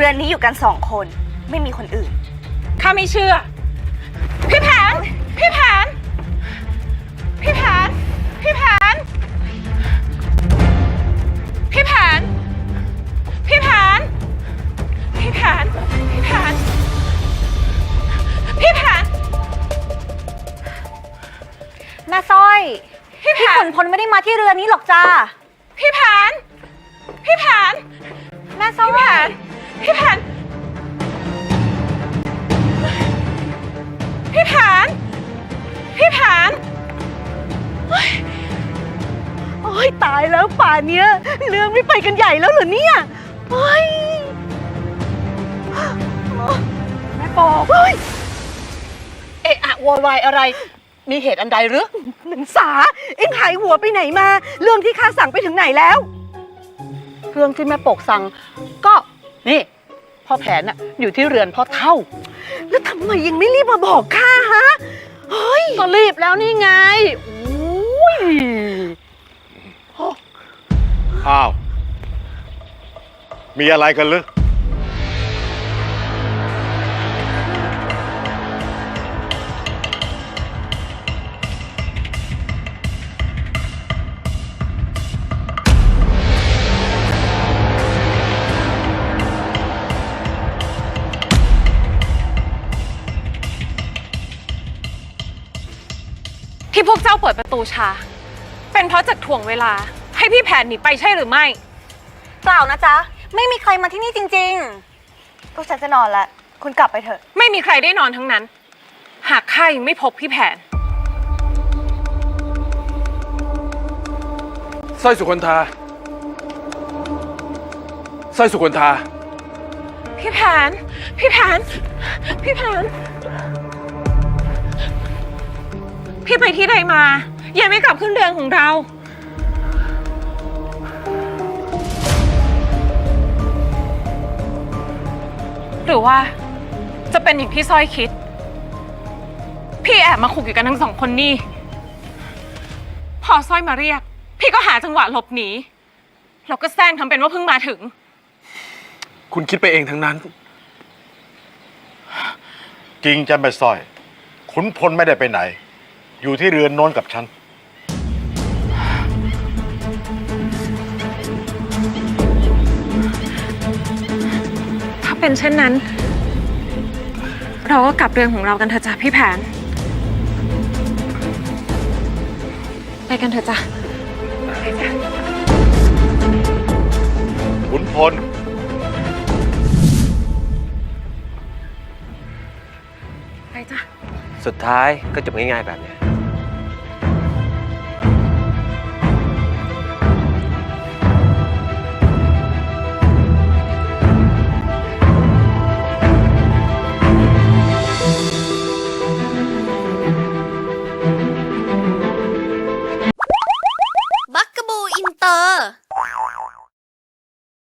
เรือนนี้อยู่กันสองคน ไม่มีคนอื่น ข้าไม่เชื่อ พี่แผน พี่แผน พี่แผน พี่แผน พี่แผน พี่แผน พี่แผน พี่แผน พี่แผน แม่สร้อย พี่แผพี่น ขุนพลไม่ได้มาที่เรือนนี้หรอกจ้า พี่แผน พี่แผน แม่สร้อย พี่แผน พี่แผน พี่แผน พี่แผนโอ้ยตายแล้วป่านเนี้ยเรื่องไม่ไปกันใหญ่แล้วเหรอเนี่ยเฮ้ยแม่ปอบเฮ้ย เอะอะโวยวายอะไร มีเหตุอันใดหรือ หนังสา เอ็งหายหัวไปไหนมา เรื่องที่ข้าสั่งไปถึงไหนแล้ว เรื่องที่แม่ปกสั่งก็ นี่พ่อแผนน่ะอยู่ที่เรือนพ่อเท่า แล้วทำไมยังไม่รีบมาบอกข้าฮะ เฮ้ย ก็รีบแล้วนี่ไงอุ้ยอ้าว มีอะไรกันหรือ พวกเจ้าเปิดประตูช้า เป็นเพราะจากถ่วงเวลา ให้พี่แผนหนีไปใช่หรือไม่ เปล่านะจ๊ะ ไม่มีใครมาที่นี่จริงๆ ก็ฉันจะนอนละ คุณกลับไปเถอะ ไม่มีใครได้นอนทั้งนั้น หากข้ายังไม่พบพี่แผน สร้อยสุคนทาสร้อยสุคนทาพี่แผน พี่แผน พี่แผน พี่ไปที่ใดมา ยังไม่กลับขึ้นเรือนของเรา หรือว่าจะเป็นอย่างที่สร้อยคิด พี่แอบมาคุกอยู่กันทั้งสองคนนี่ พอสร้อยมาเรียก พี่ก็หาจังหวะหลบหนีแล้วก็แซงทำเป็นว่าเพิ่งมาถึง คุณคิดไปเองทั้งนั้น จริงจะไม่สร้อย ขุนพลไม่ได้ไปไหน อยู่ที่เรือนโน้นกับฉัน ถ้าเป็นเช่นนั้น เราก็กลับเรือนของเรากันเถอะจ้ะพี่แผน ไปกันเถอะจ้ะไปจ้ะขุนพล ไปจ้ะ สุดท้ายก็จบง่ายๆแบบเนี้ย